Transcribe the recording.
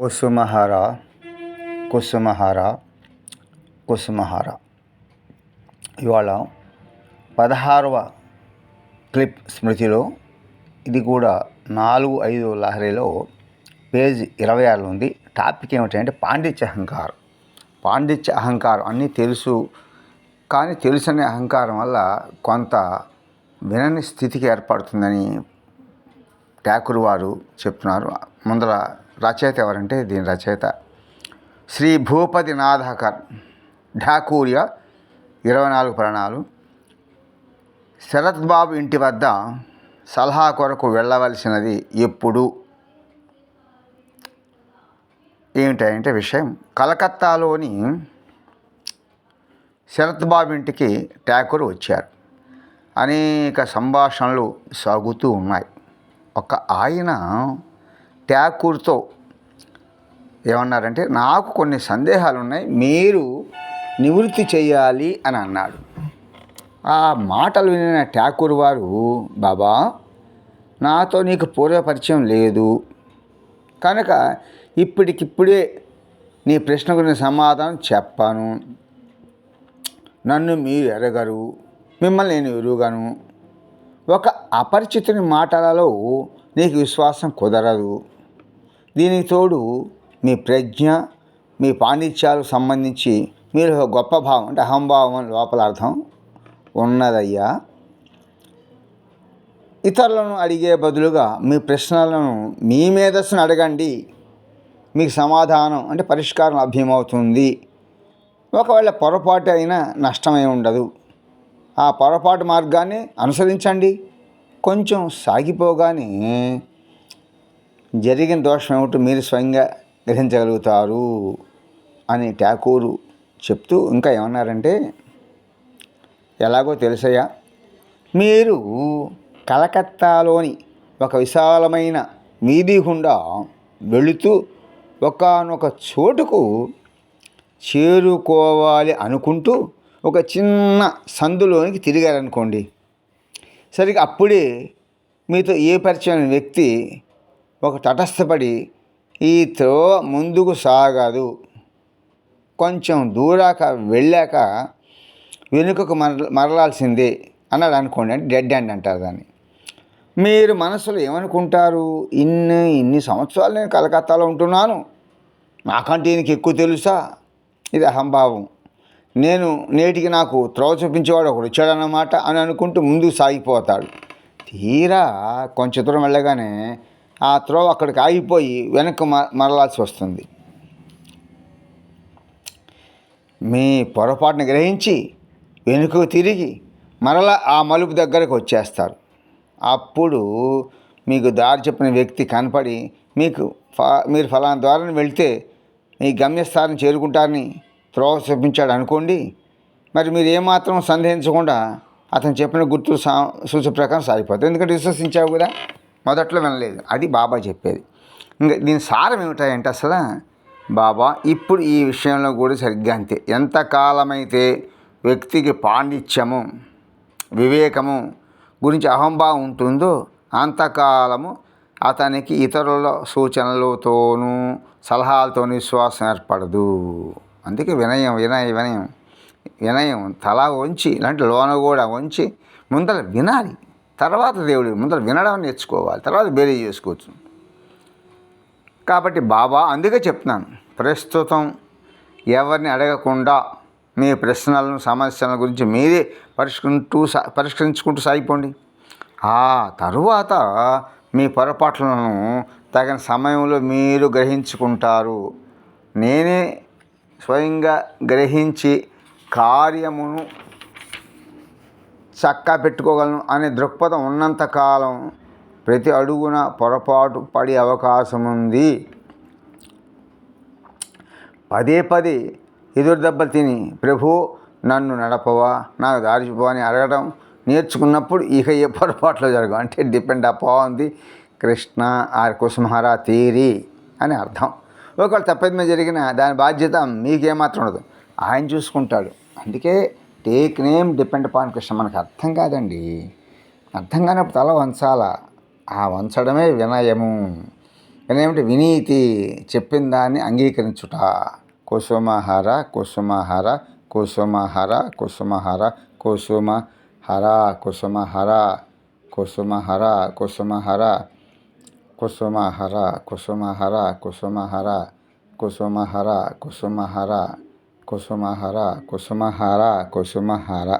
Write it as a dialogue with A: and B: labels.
A: కుసుమహార కుసుమహార కుసుమహార. ఇవాళ పదహారవ క్లిప్ స్మృతిలో ఇది కూడా నాలుగు ఐదు లహరిలో పేజ్ ఇరవై ఆరులో ఉంది. టాపిక్ ఏమిటంటే పాండిత్య అహంకారం. పాండిత్య అహంకారం అన్నీ తెలుసు కానీ తెలుసనే అహంకారం వల్ల కొంత వినని స్థితికి ఏర్పడుతుందని ఠాకూర్ వారు చెప్తున్నారు. ముందర రచయిత ఎవరంటే దీని రచయిత శ్రీ భూపతి నాథకర్ ఠాకూర్య ఇరవై నాలుగు ప్రాణాలు శరత్ బాబు ఇంటి వద్ద సలహా కొరకు వెళ్ళవలసినది ఎప్పుడు? ఏమిటంటే విషయం కలకత్తాలోని శరత్ బాబు ఇంటికి ఠాకూర్ వచ్చారు. అనేక సంభాషణలు సాగుతూ ఉన్నాయి. ఒక ఆయన ఠాకూర్తో ఏమన్నారంటే నాకు కొన్ని సందేహాలు ఉన్నాయి మీరు నివృత్తి చేయాలి అని అన్నాడు. ఆ మాటలు వినిన ఠాకూర్ వారు బాబా నాతో నీకు పూర్వపరిచయం లేదు. కనుక ఇప్పటికిప్పుడే నీ ప్రశ్న గురించి సమాధానం చెప్పాను. నన్ను మీరు ఎరగరు. మిమ్మల్ని నేను ఎరుగను. ఒక అపరిచితుని మాటలలో నీకు విశ్వాసం కుదరదు. దీనికి తోడు మీ ప్రజ్ఞ మీ పాండిత్యాలకు సంబంధించి మీరు ఒక గొప్ప భావం అంటే అహంభావం అని లోపల అర్థం ఉన్నదయ్యా. ఇతరులను అడిగే బదులుగా మీ ప్రశ్నలను మీ మేధస్సును అడగండి. మీకు సమాధానం అంటే పరిష్కారం లభ్యమవుతుంది. ఒకవేళ పొరపాటు అయినా నష్టమై ఉండదు. ఆ పొరపాటు మార్గాన్ని అనుసరించండి. కొంచెం సాగిపోగానే జరిగిన దోషం ఏమిటో మీరు స్వయంగా గ్రహించగలుగుతారు అని ఠాకూరు చెప్తూ ఇంకా ఏమన్నారంటే ఎలాగో తెలుసయ్యా మీరు కలకత్తాలోని ఒక విశాలమైన వీధి గుండా వెళుతూ ఒకనొక చోటుకు చేరుకోవాలి అనుకుంటూ ఒక చిన్న సందులోనికి తిరిగారనుకోండి. సరిగ్గా అప్పుడే మీతో ఏ పరిచయం వ్యక్తి ఒక తటస్థపడి ఈ త్రో ముందుకు సాగదు. కొంచెం దూరాక వెళ్ళాక వెనుకకు మర మరలాల్సిందే అన్నాడు అనుకోండి అంటే డెడ్ హ్యాండ్ అంటారు దాన్ని. మీరు మనసులో ఏమనుకుంటారు? ఇన్ని ఇన్ని సంవత్సరాలు నేను కలకత్తాలో ఉంటున్నాను. నాకంటే ఈయనకి ఎక్కువ తెలుసా? ఇది అహంభావం. నేను నేటికి నాకు త్రోవ చూపించేవాడు ఒకడు వచ్చాడన్నమాట అని అనుకుంటూ ముందుకు సాగిపోతాడు. తీరా కొంచెం దూరం వెళ్ళగానే ఆ త్రోవ అక్కడికి ఆగిపోయి వెనక్కి మ మరలాల్సి వస్తుంది. మీ పొరపాటును గ్రహించి వెనుకకు తిరిగి మరలా ఆ మలుపు దగ్గరకు వచ్చేస్తారు. అప్పుడు మీకు దారి చెప్పిన వ్యక్తి కనపడి మీకు ఫ మీరు ఫలానా ద్వారా వెళితే మీ గమ్యస్థానం చేరుకుంటారని త్రోవ చూపించాడు అనుకోండి మరి మీరు ఏమాత్రం సందేహించకుండా అతను చెప్పిన గుర్తు సా సూచన ప్రకారం సాగిపోతుంది ఎందుకంటే విశ్వసించావు కదా. మొదట్లో వినలేదు. అది బాబా చెప్పేది. ఇంకా దీని సారం ఏమిటాయంటే అసలు బాబా ఇప్పుడు ఈ విషయంలో కూడా సరిగ్గా అంతే. ఎంతకాలమైతే వ్యక్తికి పాండిత్యము వివేకము గురించి అహంభావం ఉంటుందో అంతకాలము అతనికి ఇతరుల సూచనలతోనూ సలహాలతోనూ విశ్వాసం ఏర్పడదు. అందుకే వినయం వినయ వినయం వినయం. తల వంచి ఇలాంటి లోన కూడా వంచి ముందర వినాలి. తర్వాత దేవుడు ముందర వినడం నేర్చుకోవాలి. తర్వాత బేరీ చేసుకోవచ్చు. కాబట్టి బాబా అందుకే చెప్తున్నాను. ప్రస్తుతం ఎవరిని అడగకుండా మీ ప్రశ్నలను సమస్యల గురించి మీరే పరిష్కరింటూ పరిష్కరించుకుంటూ సాగిపోండి. ఆ తరువాత మీ పొరపాట్లను తగిన సమయంలో మీరు గ్రహించుకుంటారు. నేనే స్వయంగా గ్రహించి కార్యమును చక్కా పెట్టుకోగలను అనే దృక్పథం ఉన్నంతకాలం ప్రతి అడుగున పొరపాటు పడే అవకాశం ఉంది పదే పదే ఎదురు దెబ్బలు తిని ప్రభు నన్ను నడపవా? నాకు దారి అని అడగడం నేర్చుకున్నప్పుడు ఇక ఏ పొరపాట్లు జరగవు. అంటే డిపెండ్ అపాన్ ది కృష్ణ ఆర్ కుసుమహారా తీరి అని అర్థం. ఒకవేళ తప్పేది జరిగిన దాని బాధ్యత మీకేమాత్రం ఉండదు. ఆయన చూసుకుంటాడు. అందుకే take name depend upon Krishna మనకు అర్థం కాదండి అర్థం కానప్పుడు తల వంచాల ఆ వంచడమే వినయము వినయమంటే వినీతి చెప్పిన దాన్ని అంగీకరించుట కుసుమహర కుసుమహర కుసుమహర కుసుమహర కుసుమహర కుసుమహర కుసుమహర కుసుమహర కుసుమహర కుసుమహర కుసుమహర కుసుమహర కుసుమహర కుసుమహర కుసుమహర కుసుమహర.